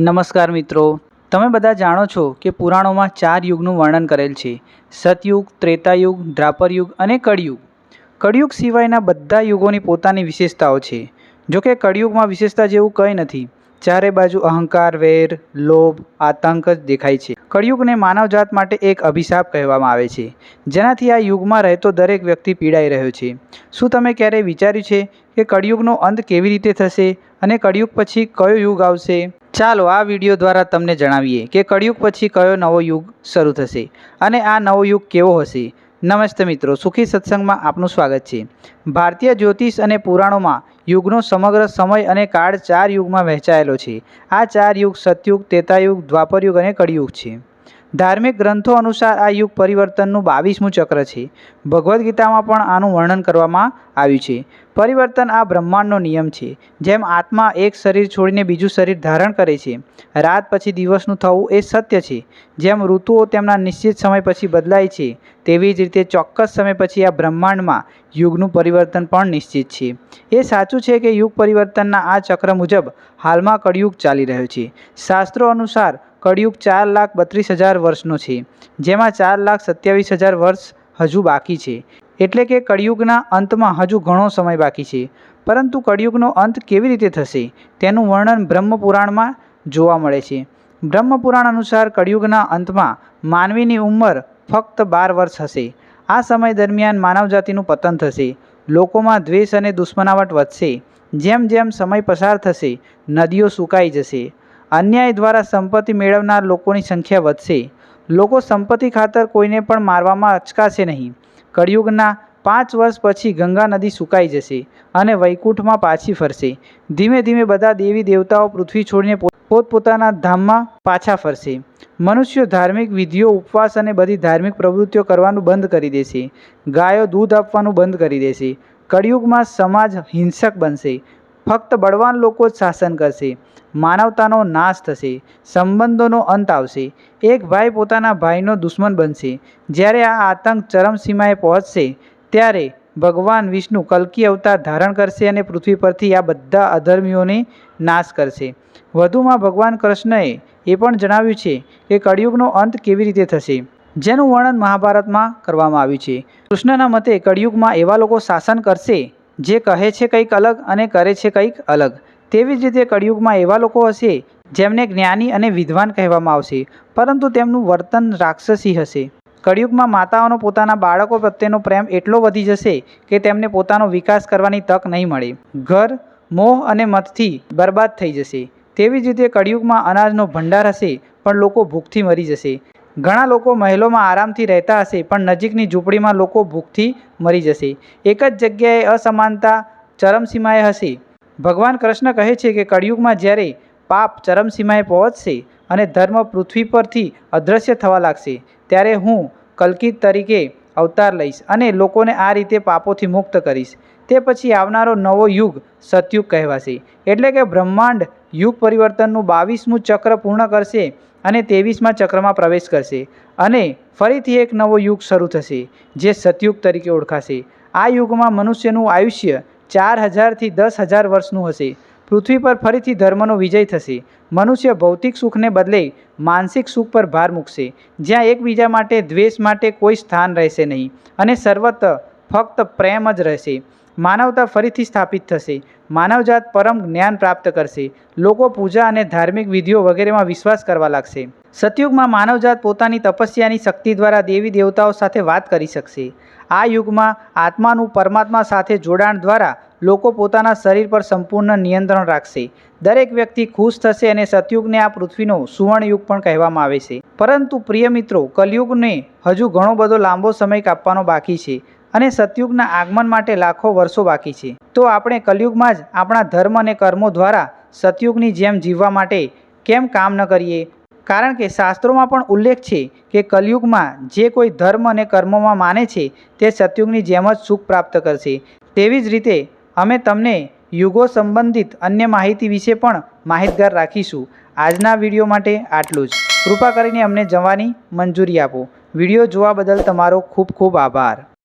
નમસ્કાર મિત્રો. તમે બધા જાણો છો કે પુરાણોમાં ચાર યુગનું વર્ણન કરેલ છે. સતયુગ, ત્રેતાયુગ દ્વાપરયુગ અને કળિયુગ. કળિયુગ સિવાયના બધા યુગોની પોતાની વિશેષતાઓ છે. જો કે કળિયુગમાં વિશેષતા જેવું કંઈ નથી. ચારે બાજુ અહંકાર, વેર, લોભ, આતંક જ દેખાય છે. કળિયુગને માનવજાત માટે એક અભિશાપ કહેવામાં આવે છે. જેનાથી આ યુગમાં રહેતો દરેક વ્યક્તિ પીડાઈ રહ્યો છે. શું તમે ક્યારેય વિચાર્યું છે કે કળિયુગનો અંત કેવી રીતે થશે? અને કળિયુગ પછી કયો યુગ આવશે? ચાલો આ વીડિયો દ્વારા તમને જણાવીએ કે કળિયુગ પછી કયો નવો યુગ શરૂ થશે અને આ નવો યુગ કેવો હશે? નમસ્તે મિત્રો, સુખી સત્સંગમાં આપનું સ્વાગત છે. ભારતીય જ્યોતિષ અને પુરાણોમાં યુગનો સમગ્ર સમય અને કાળ ચાર યુગમાં વહેંચાયેલો છે. આ ચાર યુગ સતયુગ, તેતાયુગ, દ્વાપરયુગ અને કળિયુગ છે. ધાર્મિક ગ્રંથો અનુસાર આ યુગ પરિવર્તનનું બાવીસમું ચક્ર છે. ભગવદ્ ગીતામાં પણ આનું વર્ણન કરવામાં આવ્યું છે. પરિવર્તન આ બ્રહ્માંડનો નિયમ છે, જેમ આત્મા એક શરીર છોડીને બીજું શરીર ધારણ કરે છે. રાત પછી દિવસનું થવું એ સત્ય છે. જેમ ઋતુઓ તેમના નિશ્ચિત સમય પછી બદલાય છે, તેવી જ રીતે ચોક્કસ સમય પછી આ બ્રહ્માંડમાં યુગનું પરિવર્તન પણ નિશ્ચિત છે. એ સાચું છે કે યુગ પરિવર્તનના આ ચક્ર મુજબ હાલમાં કળિયુગ ચાલી રહ્યો છે. શાસ્ત્રો અનુસાર કળિયુગ ચાર લાખ બત્રીસ હજાર વર્ષનો છે, જેમાં ચાર લાખ સત્યાવીસ હજાર વર્ષ હજુ બાકી છે. એટલે કે કળિયુગના અંતમાં હજુ ઘણો સમય બાકી છે. પરંતુ કળિયુગનો અંત કેવી રીતે થશે, તેનું વર્ણન બ્રહ્મપુરાણમાં જોવા મળે છે. બ્રહ્મપુરાણ અનુસાર કળિયુગના અંતમાં માનવીની ઉંમર ફક્ત બાર વર્ષ હશે. આ સમય દરમિયાન માનવજાતિનું પતન થશે. લોકોમાં દ્વેષ અને દુશ્મનાવટ વધશે. જેમ જેમ સમય પસાર થશે, નદીઓ સુકાઈ જશે. અન્યાય દ્વારા સંપત્તિ મેળવનાર લોકોની સંખ્યા વધશે. લોકો સંપત્તિ ખાતર કોઈને પણ મારવામાં અચકાશે નહીં. કળિયુગના પાંચ વર્ષ પછી ગંગા નદી સુકાઈ જશે અને વૈકુંઠમાં પાછી ફરશે. ધીમે ધીમે બધા દેવી દેવતાઓ પૃથ્વી છોડીને પોતપોતાના ધામમાં પાછા ફરશે. મનુષ્યો ધાર્મિક વિધિઓ, ઉપવાસ અને બધી ધાર્મિક પ્રવૃત્તિઓ કરવાનું બંધ કરી દેશે. ગાયો દૂધ આપવાનું બંધ કરી દેશે. કળિયુગમાં સમાજ હિંસક બનશે. ફક્ત બળવાન લોકો જ શાસન કરશે, માનવતાનો નાશ થશે, સંબંધોનો અંત આવશે. એક ભાઈ પોતાના ભાઈનો દુશ્મન બનશે. જ્યારે આ આતંક ચરમસીમાએ પહોંચશે, ત્યારે ભગવાન વિષ્ણુ કલ્કી અવતાર ધારણ કરશે અને પૃથ્વી પરથી આ બધા અધર્મીઓને નાશ કરશે. વધુમાં ભગવાન કૃષ્ણએ એ પણ જણાવ્યું છે કે કળિયુગનો અંત કેવી રીતે થશે, જેનું વર્ણન મહાભારતમાં કરવામાં આવ્યું છે. કૃષ્ણના મતે કળિયુગમાં એવા લોકો શાસન કરશે જે કહે છે કંઈક અલગ અને કરે છે કંઈક અલગ. તેવી જ રીતે કળિયુગમાં એવા લોકો હશે, જેમને જ્ઞાની અને વિદ્વાન કહેવામાં આવશે, પરંતુ તેમનું વર્તન રાક્ષસી હશે. કળિયુગમાં માતાઓનો પોતાના બાળકો પ્રત્યેનો પ્રેમ એટલો વધી જશે કે તેમને પોતાનો વિકાસ કરવાની તક નહીં મળે. ઘર, મોહ અને મતથી બરબાદ થઈ જશે. તેવી જ રીતે કળિયુગમાં અનાજનો ભંડાર હશે, પણ લોકો ભૂખથી મરી જશે. ઘણા લોકો મહેલોમાં આરામથી રહેતા હશે, પણ નજીકની ઝૂંપડીમાં લોકો ભૂખથી મરી જશે. એક જ જગ્યાએ અસમાનતા ચરમસીમાએ હશે. ભગવાન કૃષ્ણ કહે છે કે કળિયુગમાં જ્યારે પાપ ચરમસીમાએ પહોંચશે અને ધર્મ પૃથ્વી પરથી અદૃશ્ય થવા લાગશે, ત્યારે હું કલ્કિત તરીકે અવતાર લઈશ અને લોકોને આ રીતે પાપોથી મુક્ત કરીશ. તે પછી આવનારો નવો યુગ સતયુગ કહેવાશે. એટલે કે બ્રહ્માંડ યુગ પરિવર્તનનું બાવીસમું ચક્ર પૂર્ણ કરશે અને ત્રેવીસમાં ચક્રમાં પ્રવેશ કરશે અને ફરીથી એક નવો યુગ શરૂ થશે, જે સતયુગ તરીકે ઓળખાશે. આ યુગમાં મનુષ્યનું આયુષ્ય ચાર હજારથી દસ હજાર વર્ષનું હશે. પૃથ્વી પર ફરીથી ધર્મનો વિજય થશે. મનુષ્ય ભૌતિક સુખને બદલે માનસિક સુખ પર ભાર મૂકશે. જ્યાં એકબીજા માટે દ્વેષ માટે કોઈ સ્થાન રહેશે નહીં અને સર્વત્ર ફક્ત પ્રેમ જ રહેશે. માનવતા ફરીથી સ્થાપિત થશે. માનવજાત પરમ જ્ઞાન પ્રાપ્ત કરશે. લોકો પૂજા અને ધાર્મિક વિધિઓ વગેરેમાં વિશ્વાસ કરવા લાગશે. સતયુગમાં માનવજાત પોતાની તપસ્યાની શક્તિ દ્વારા દેવી દેવતાઓ સાથે વાત કરી શકશે. આ યુગમાં આત્માનું પરમાત્મા સાથે જોડાણ દ્વારા લોકો પોતાના શરીર પર સંપૂર્ણ નિયંત્રણ રાખશે. દરેક વ્યક્તિ ખુશ થશે અને સતયુગને આ પૃથ્વીનો સુવર્ણયુગ પણ કહેવામાં આવે છે. પરંતુ પ્રિય મિત્રો, કલયુગને હજુ ઘણો બધો લાંબો સમય કાપવાનો બાકી છે અને સતયુગના આગમન માટે લાખો વર્ષો બાકી છે. તો આપણે કલયુગમાં જ આપણા ધર્મ અને કર્મો દ્વારા સતયુગની જેમ જીવવા માટે કેમ કામ ન કરીએ? કારણ કે શાસ્ત્રોમાં પણ ઉલ્લેખ છે કે કલયુગમાં જે કોઈ ધર્મ અને કર્મોમાં માને છે તે સતયુગની જેમ જ સુખ પ્રાપ્ત કરશે. તેવી જ રીતે અમે તમને યુગો સંબંધિત અન્ય માહિતી વિશે પણ માહિતગાર રાખીશું. આજના વીડિયો માટે આટલું જ. કૃપા કરીને અમને જવાની મંજૂરી આપો. વીડિયો જોવા બદલ તમારો ખૂબ ખૂબ આભાર.